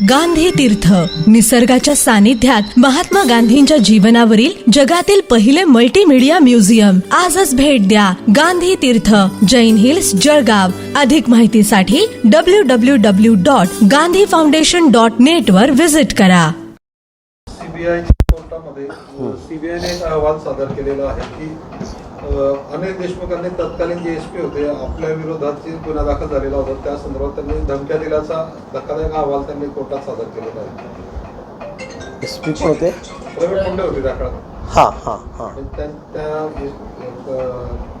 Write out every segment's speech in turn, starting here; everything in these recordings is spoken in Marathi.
गांधी तीर्थ. निसर्गाच्या सानिध्यात महात्मा गांधींच्या जीवनावरील जगातील पहिले मल्टीमीडिया म्युझियम आजच भेट द्या गांधी तीर्थ. जैन हिल्स जळगाव. अधिक माहितीसाठी W W W dot Gandhi foundation dot net वर विजिट करा सीबीआयच्या कोर्टामध्ये सीबीआयने एक अहवाल सादर केलेला आहे की अनिल देशमुखांनी तत्कालीन जे एस पी होते. आपल्या विरोधात जे गुन्हा दाखल झालेला होता. त्या संदर्भात त्यांनी धमक्या दिल्याचा धक्कादायक अहवाल त्यांनी कोर्टात सादर केलेला आहे. एस पी होते? प्रवीण मुंडे होते काळात. हां हां हां. आणि त्या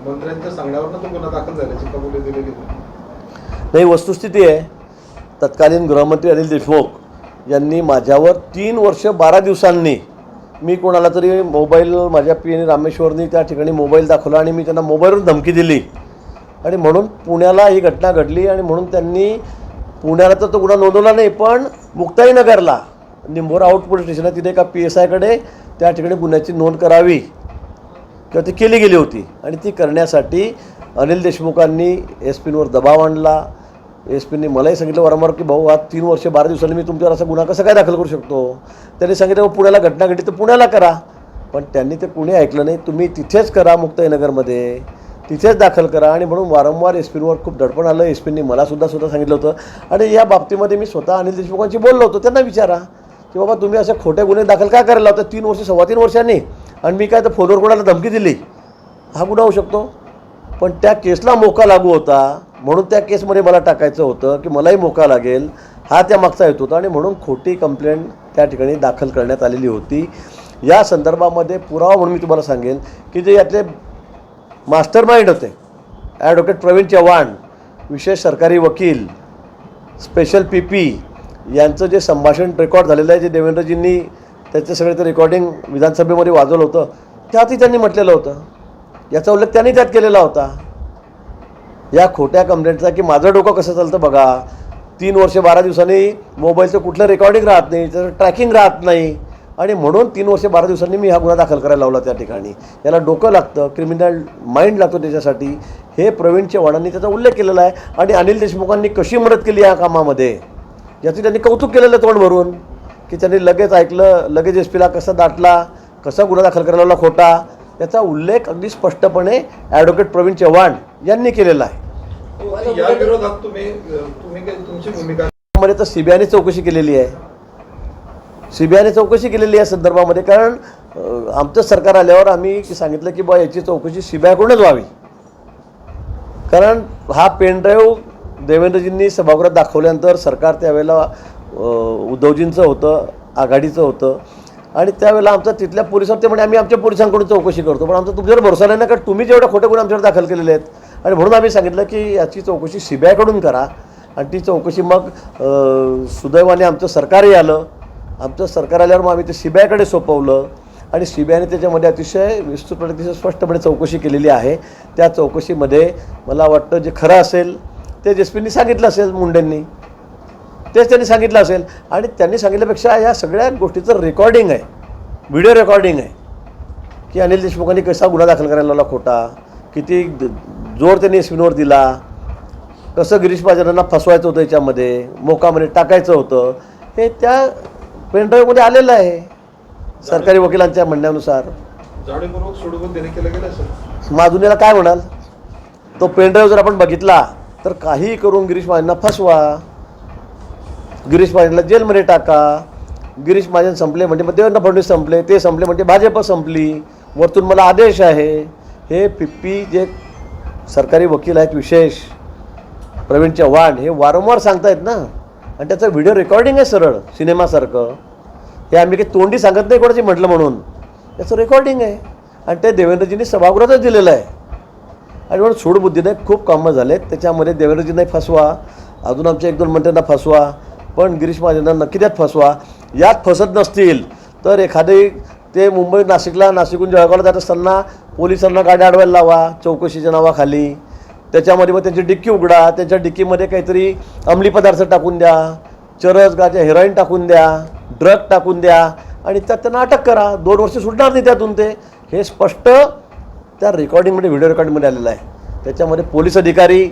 मंत्र्यांच्या तो गुन्हा दाखल झाल्याची कबुली दिलेली नाही वस्तुस्थिती आहे. तत्कालीन गृहमंत्री अनिल देशमुख यांनी माझ्यावर तीन वर्ष बारा दिवसांनी मी कोणाला तरी मोबाईल माझ्या पी एन रामेश्वरनी त्या ठिकाणी मोबाईल दाखवला आणि मी त्यांना मोबाईलवरून धमकी दिली. आणि म्हणून पुण्याला ही घटना घडली आणि म्हणून त्यांनी पुण्याला तर तो गुन्हा नोंदवला नाही पण मुक्ताईनगरला निंभोरा आउट पोलीस स्टेशन आहे तिथे एका पी एस आयकडे त्या ठिकाणी गुन्ह्याची नोंद करावी. किंवा ती केली गेली होती. आणि ती करण्यासाठी अनिल देशमुखांनी एस पींवर दबाव आणला. एस पीने मलाही सांगितलं वारंवार की भाऊ आज तीन वर्ष बारा दिवसांनी मी तुमच्यावर असा गुन्हा कसा काय दाखल करू शकतो? त्यांनी सांगितलं "मग पुण्याला घटना घडली तर पुण्याला करा. पण त्यांनी ते कुणी ऐकलं नाही. तुम्ही तिथेच करा मुक्ताईनगरमध्ये. तिथेच दाखल करा. आणि म्हणून वारंवार एस पींवर खूप दडपण आलं. एस पींनी मलासुद्धा सुद्धा सांगितलं होतं. आणि या बाबतीमध्ये मी स्वतः अनिल देशमुखांशी बोललो होतो. त्यांना विचारा की बाबा तुम्ही असे खोटे गुन्हे दाखल का करायला होता तीन वर्ष सव्वा तीन वर्षांनी. आणि मी काय तर फोनवर कोणाला धमकी दिली? हा गुन्हा होऊ शकतो. पण त्या केसला मोका लागू होता. म्हणून त्या केसमध्ये मला टाकायचं होतं की मलाही मोका लागेल. हा त्या मागचा येत होता आणि म्हणून खोटी कंप्लेंट त्या ठिकाणी दाखल करण्यात आलेली होती. या संदर्भामध्ये पुरावा म्हणून मी तुम्हाला सांगेन की जे यातले मास्टर माइंड होते ॲडव्होकेट प्रवीण चव्हाण विशेष सरकारी वकील स्पेशल पी पी यांचं जे संभाषण रेकॉर्ड झालेलं आहे जे देवेंद्रजींनी त्याचं सगळं ते रेकॉर्डिंग विधानसभेमध्ये वाजवलं होतं त्यातही त्यांनी म्हटलेलं होतं. याचा उल्लेख त्यांनी त्यात केलेला होता. या खोट्या कंप्लेंटचा की माझं डोकं कसं चालतं बघा? तीन वर्ष बारा दिवसांनी मोबाईलचं कुठलं रेकॉर्डिंग राहत नाही त्याचं ट्रॅकिंग राहत नाही. आणि म्हणून तीन वर्ष बारा दिवसांनी मी हा गुन्हा दाखल करायला लावला त्या ठिकाणी. याला डोकं लागतं क्रिमिनल माइंड लागतो त्याच्यासाठी. हे प्रवीण चव्हाणांनी त्याचा उल्लेख केलेला आहे. आणि अनिल देशमुखांनी कशी मदत केली या कामामध्ये? याचं त्यांनी कौतुक केलेलं तोंड भरून की त्यांनी लगेच ऐकलं लगेच एस पीला कसा दाटला कसा गुन्हा दाखल करायला लावला खोटा याचा उल्लेख अगदी स्पष्टपणे ॲडव्होकेट प्रवीण चव्हाण यांनी केलेला आहे. तर सीबीआयने चौकशी केलेली आहे. सीबीआयने चौकशी केलेली आहे या संदर्भामध्ये कारण आमचं सरकार आल्यावर आम्ही सांगितलं की बा याची चौकशी सीबीआयकडूनच व्हावी. कारण हा पेनड्राईव्ह देवेंद्रजींनी सभागृहात दाखवल्यानंतर सरकार त्यावेळेला उद्धवजींचं होतं आघाडीचं होतं. आणि त्यावेळेला आमचं तिथल्या पोलिसांवर ते म्हणजे आम्ही आमच्या पोलिसांकडून चौकशी करतो. पण आमचा तुमच्यावर भरोसा नाही ना कारण तुम्ही जेवढ्या खोटे गुन्हे आमच्यावर दाखल केलेले आहेत. आणि म्हणून आम्ही सांगितलं की याची चौकशी सी बी आयकडून करा. आणि ती चौकशी मग सुदैवाने आमचं सरकारही आलं. आमचं सरकार आल्यावर मग आम्ही ते सी बी आयकडे सोपवलं. आणि सी बी आयने त्याच्यामध्ये अतिशय विस्तृतपणे अतिशय स्पष्टपणे चौकशी केलेली आहे. त्या चौकशीमध्ये मला वाटतं जे खरं असेल ते एस सांगितलं असेल मुंडेंनी. तेच त्यांनी सांगितलं असेल. आणि त्यांनी सांगितल्यापेक्षा या सगळ्या गोष्टीचं रेकॉर्डिंग आहे. व्हिडिओ रेकॉर्डिंग आहे. की अनिल देशमुखांनी कसा गुन्हा दाखल करायला लावला खोटा? किती जोर त्यांनी एस पींवर दिला? कसं गिरीश महाजनांना फसवायचं होतं याच्यामध्ये? मोकामध्ये टाकायचं होतं? हे त्या पेनड्राईव्हमध्ये आलेलं आहे. सरकारी वकिलांच्या म्हणण्यानुसार. असेल. माधुनीला काय म्हणाल? तो पेनड्राईव्ह जर आपण बघितला तर काहीही करून गिरीश महाजनना फसवा. गिरीश महाजनला जेलमध्ये टाका. गिरीश महाजन संपले म्हणजे मग देवेंद्र फडणवीस संपले. ते संपले म्हणजे भाजप संपली. वरतून मला आदेश आहे. हे पिप्पी जे सरकारी वकील आहेत विशेष प्रवीण चव्हाण हे वारंवार सांगतायत ना. आणि त्याचं व्हिडिओ रेकॉर्डिंग आहे सरळ सिनेमासारखं. हे आम्ही काही तोंडी सांगत नाही कोणाची म्हटलं म्हणून. त्याचं रेकॉर्डिंग आहे. आणि ते देवेंद्रजींनी सभागृहातच दिलेलं आहे. आणि म्हणून सूडबुद्धीने खूप कामं झालेत. त्याच्यामध्ये देवेंद्रजींनाही फसवा. अजून आमच्या एक दोन मंत्र्यांना फसवा. पण गिरीश महाजनांना नक्की त्यात फसवा. यात फसत नसतील तर एखादे ते मुंबई नाशिकला नाशिकहून जळगावला जात असताना पोलिसांना गाड्या अडवायला लावा चौकशीच्या नावाखाली. त्याच्यामध्ये मग त्यांची डिक्की उघडा त्यांच्या डिक्कीमध्ये काहीतरी अंमली पदार्थ टाकून द्या चरस गाजा हेरोईन टाकून द्या ड्रग टाकून द्या आणि त्यात त्यांना अटक करा. दोन वर्ष सुटणार नाही त्यातून ते. हे स्पष्ट त्या रेकॉर्डिंगमध्ये व्हिडिओ रेकॉर्डिंगमध्ये आलेलं आहे. त्याच्यामध्ये पोलीस अधिकारी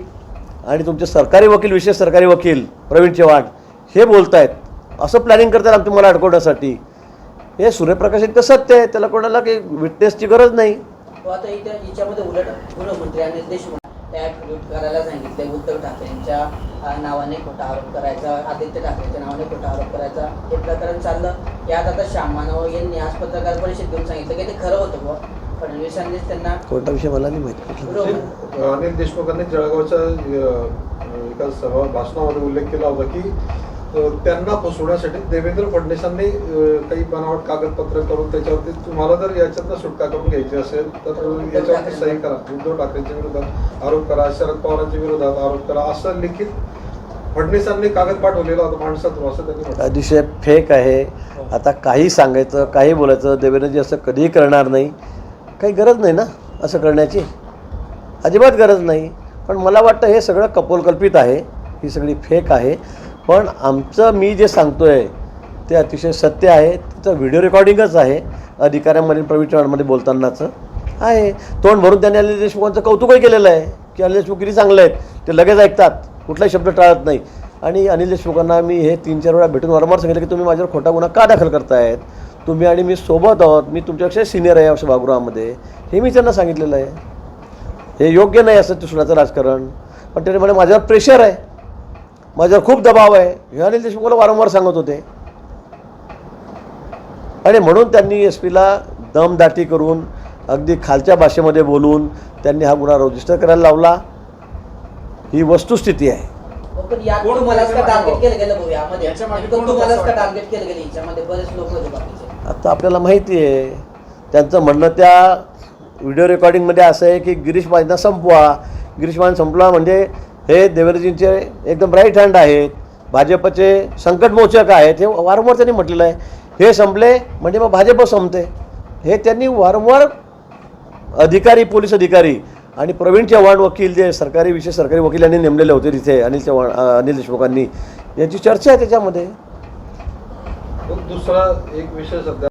आणि तुमचे सरकारी वकील विशेष सरकारी वकील प्रवीण चव्हाण हे बोलत आहेत असं प्लॅनिंग करतात आमचं मला अडकवण्यासाठी हे सूर्यप्रकाश इतकं सत्य आहे त्याला कोणाला काही विटनेसची गरज नाही. तो आता इथे हिच्यामध्ये उलट गृहमंत्री अनिल देशमुख ॲप करायला सांगितले उद्धव नावाने खोटा आरोप करायचा आदित्य ठाकरेंच्या नावाने खोटा आरोप करायचा हे प्रकरण चाललं. यात आता श्याम मानव यांनी आज पत्रकार परिषद घेऊन सांगितलं की ते खरं होतं बुवा. त्यांना कोणता विषय मला नाही माहिती अनिल देशमुखांनी जळगावच्या एका सभा भाषणामध्ये उल्लेख केला होता की त्यांना फसवण्यासाठी देवेंद्र फडणवीसांनी काही बनावट कागदपत्र करून त्याच्यावरती तुम्हाला जर याच्यातनं सुटका करून घ्यायची असेल तर याच्यावरती सही करा. उद्धव ठाकरेंच्या विरोधात आरोप करा शरद पवारांच्या विरोधात आरोप करा. असं लिखित फडणवीसांनी कागद पाठवलेला होता माणसातून असं त्यांनी अतिशय फेक आहे. आता काही सांगायचं काही बोलायचं देवेंद्रजी असं कधीही करणार नाही. काही गरज नाही ना असं करण्याची? अजिबात गरज नाही. पण मला वाटतं हे सगळं कपोलकल्पित आहे. ही सगळी फेक आहे. पण आमचं मी जे सांगतो आहे ते अतिशय सत्य आहे. तिचं व्हिडिओ रेकॉर्डिंगच आहे. अधिकाऱ्यांमध्ये प्रवीण चव्हाणमध्ये बोलतानाचं आहे. तोंड भरून त्यांनी अनिल देशमुखांचं कौतुकही केलेलं आहे की अनिल देशमुख किती चांगले आहेत. ते लगेच ऐकतात. कुठलाही शब्द टाळत नाही. आणि अनिल देशमुखांना मी हे तीन चार वेळा भेटून वारंवार सांगितलं की तुम्ही माझ्यावर खोटा गुन्हा का दाखल करतायत? तुम्ही आणि मी सोबत आहोत. मी तुमच्यापेक्षा सिनियर आहे या सभागृहामध्ये हे मी त्यांना सांगितलेलं आहे. हे योग्य नाही असं दुसऱ्याचं राजकारण. पण त्याने म्हणे माझ्यावर प्रेशर आहे. माझ्यावर खूप दबाव आहे. हे अनिल देशमुखला वारंवार सांगत होते. आणि म्हणून त्यांनी एस पीला दमदाटी करून अगदी खालच्या भाषेमध्ये बोलून त्यांनी हा गुन्हा रजिस्टर करायला लावला. ही वस्तुस्थिती आहे. हो, आता आपल्याला माहिती आहे त्यांचं म्हणणं त्या व्हिडिओ रेकॉर्डिंगमध्ये असं आहे की गिरीश महाजनना संपवा. गिरीश महाजन संपला म्हणजे हे देवेंद्रजींचे एकदम राईट हँड आहेत भाजपचे संकटमोचक आहेत हे वारंवार त्यांनी म्हटलेलं आहे. हे संपले म्हणजे मग भाजप संपते. हे त्यांनी वारंवार अधिकारी पोलीस अधिकारी आणि प्रवीण चव्हाण वकील जे सरकारी विशेष सरकारी वकील यांनी नेमलेले होते तिथे अनिल चव्हाण अनिल देशमुखांनी यांची चर्चा आहे त्याच्यामध्ये. दुसरा एक विषय सध्या